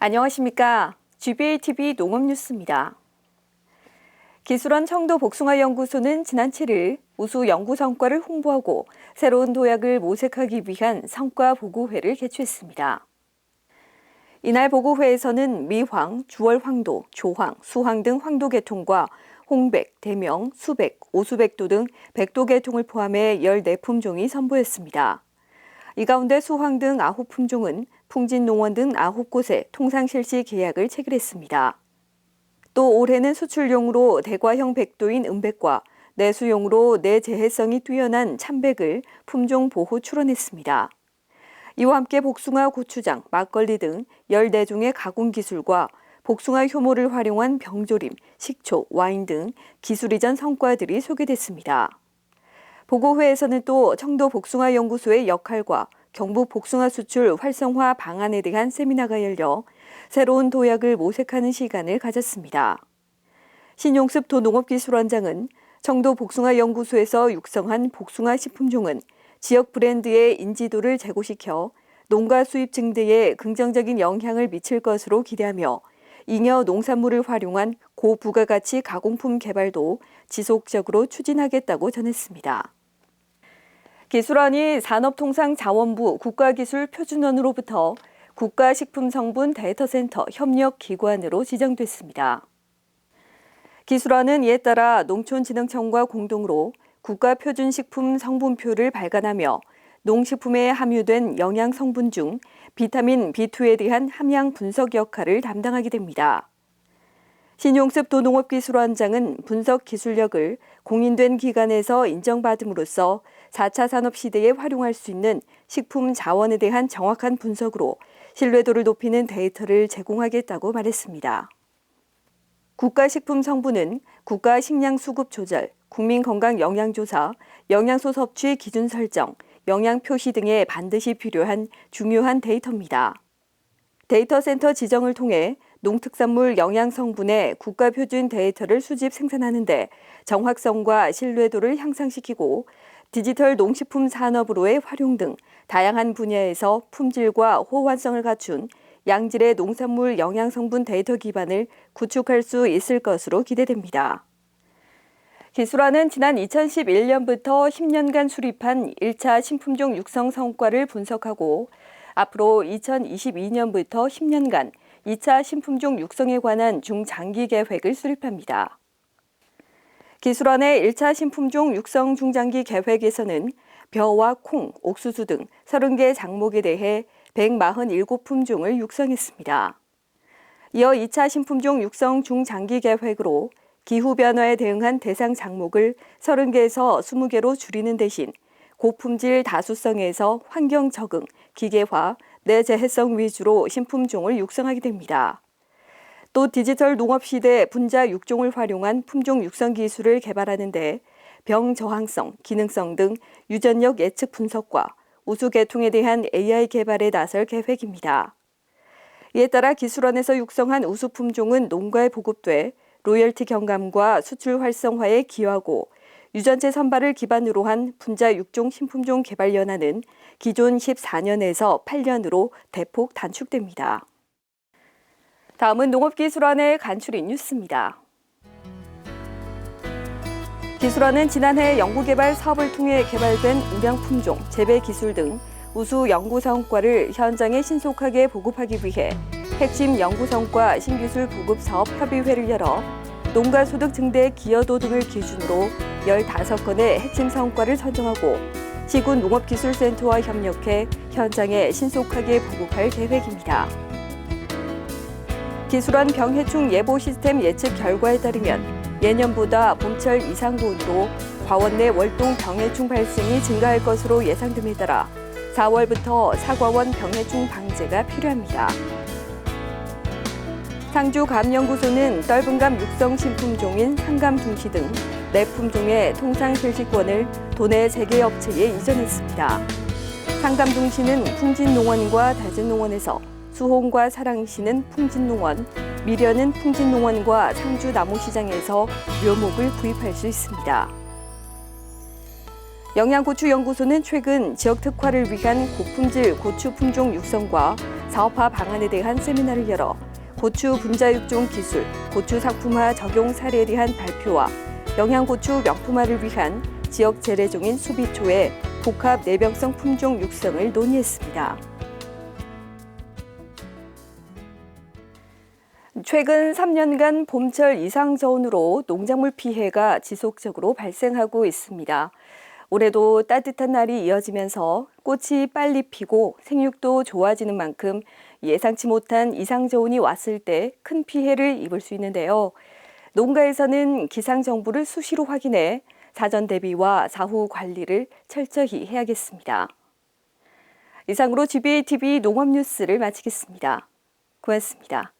안녕하십니까. GBATV 농업뉴스입니다. 기술원 청도 복숭아연구소는 지난 7일 우수 연구 성과를 홍보하고 새로운 도약을 모색하기 위한 성과 보고회를 개최했습니다. 이날 보고회에서는 미황, 주월황도, 조황, 수황 등 황도 계통과 홍백, 대명, 수백, 오수백도 등 백도 계통을 포함해 14품종이 선보였습니다. 이 가운데 수황 등 9품종은 풍진농원 등 9곳에 통상 실시 계약을 체결했습니다. 또 올해는 수출용으로 대과형 백도인 은백과 내수용으로 내재해성이 뛰어난 참백을 품종 보호 출원했습니다. 이와 함께 복숭아 고추장, 막걸리 등 14종의 가공 기술과 복숭아 효모를 활용한 병조림, 식초, 와인 등 기술 이전 성과들이 소개됐습니다. 보고회에서는 또 청도 복숭아 연구소의 역할과 경북 복숭아 수출 활성화 방안에 대한 세미나가 열려 새로운 도약을 모색하는 시간을 가졌습니다. 신용습 도농업기술원장은 청도 복숭아 연구소에서 육성한 복숭아 식품종은 지역 브랜드의 인지도를 제고시켜 농가 수입 증대에 긍정적인 영향을 미칠 것으로 기대하며 잉여 농산물을 활용한 고부가가치 가공품 개발도 지속적으로 추진하겠다고 전했습니다. 기술원이 산업통상자원부 국가기술표준원으로부터 국가식품성분 데이터센터 협력기관으로 지정됐습니다. 기술원은 이에 따라 농촌진흥청과 공동으로 국가표준식품 성분표를 발간하며 농식품에 함유된 영양 성분 중 비타민 B2에 대한 함량 분석 역할을 담당하게 됩니다. 신용습 도농업기술원장은 분석 기술력을 공인된 기관에서 인정받음으로써 4차 산업 시대에 활용할 수 있는 식품 자원에 대한 정확한 분석으로 신뢰도를 높이는 데이터를 제공하겠다고 말했습니다. 국가식품 성분은 국가식량수급조절, 국민건강영양조사, 영양소 섭취 기준 설정, 영양 표시 등에 반드시 필요한 중요한 데이터입니다. 데이터 센터 지정을 통해 농특산물 영양 성분의 국가 표준 데이터를 수집 생산하는데 정확성과 신뢰도를 향상시키고 디지털 농식품 산업으로의 활용 등 다양한 분야에서 품질과 호환성을 갖춘 양질의 농산물 영양 성분 데이터 기반을 구축할 수 있을 것으로 기대됩니다. 기술화는 지난 2011년부터 10년간 수립한 1차 신품종 육성 성과를 분석하고 앞으로 2022년부터 10년간 2차 신품종 육성에 관한 중장기 계획을 수립합니다. 기술원의 1차 신품종 육성 중장기 계획에서는 벼와 콩, 옥수수 등 30개 작목에 대해 147품종을 육성했습니다. 이어 2차 신품종 육성 중장기 계획으로 기후변화에 대응한 대상 작목을 30개에서 20개로 줄이는 대신 고품질 다수성에서 환경 적응, 기계화, 내재해성 위주로 신품종을 육성하게 됩니다. 또 디지털 농업 시대 분자 육종을 활용한 품종 육성 기술을 개발하는데 병 저항성, 기능성 등 유전력 예측 분석과 우수 계통에 대한 AI 개발에 나설 계획입니다. 이에 따라 기술원에서 육성한 우수 품종은 농가에 보급돼 로열티 경감과 수출 활성화에 기여하고 유전체 선발을 기반으로 한 분자 육종 신품종 개발 연한은 기존 14년에서 8년으로 대폭 단축됩니다. 다음은 농업기술원의 간추린 뉴스입니다. 기술원은 지난해 연구개발 사업을 통해 개발된 우량 품종, 재배 기술 등 우수 연구 성과를 현장에 신속하게 보급하기 위해 핵심 연구 성과 신기술 보급 사업 협의회를 열어 농가 소득 증대 기여도 등을 기준으로 15건의 핵심 성과를 선정하고 시군 농업기술센터와 협력해 현장에 신속하게 보급할 계획입니다. 기술원 병해충 예보 시스템 예측 결과에 따르면 예년보다 봄철 이상 고온으로 과원 내 월동 병해충 발생이 증가할 것으로 예상됨에 따라 4월부터 사과원 병해충 방제가 필요합니다. 상주 감연구소는 떫은감 육성 신품종인 상감 둥시 등네 품종의 통상 실시권을 도내 재개 업체에 이전했습니다. 상감 둥시는 풍진농원과 다진농원에서 수홍과 사랑시는 풍진농원, 미련은 풍진농원과 상주나무시장에서 묘목을 구입할 수 있습니다. 영양고추연구소는 최근 지역 특화를 위한 고품질 고추 품종 육성과 사업화 방안에 대한 세미나를 열어 고추 분자육종 기술, 고추 상품화 적용 사례에 대한 발표와 영양고추 명품화를 위한 지역 재래종인 수비초의 복합 내병성 품종 육성을 논의했습니다. 최근 3년간 봄철 이상 저온으로 농작물 피해가 지속적으로 발생하고 있습니다. 올해도 따뜻한 날이 이어지면서 꽃이 빨리 피고 생육도 좋아지는 만큼 예상치 못한 이상 저온이 왔을 때 큰 피해를 입을 수 있는데요. 농가에서는 기상 정보를 수시로 확인해 사전 대비와 사후 관리를 철저히 해야겠습니다. 이상으로 GBA TV 농업 뉴스를 마치겠습니다. 고맙습니다.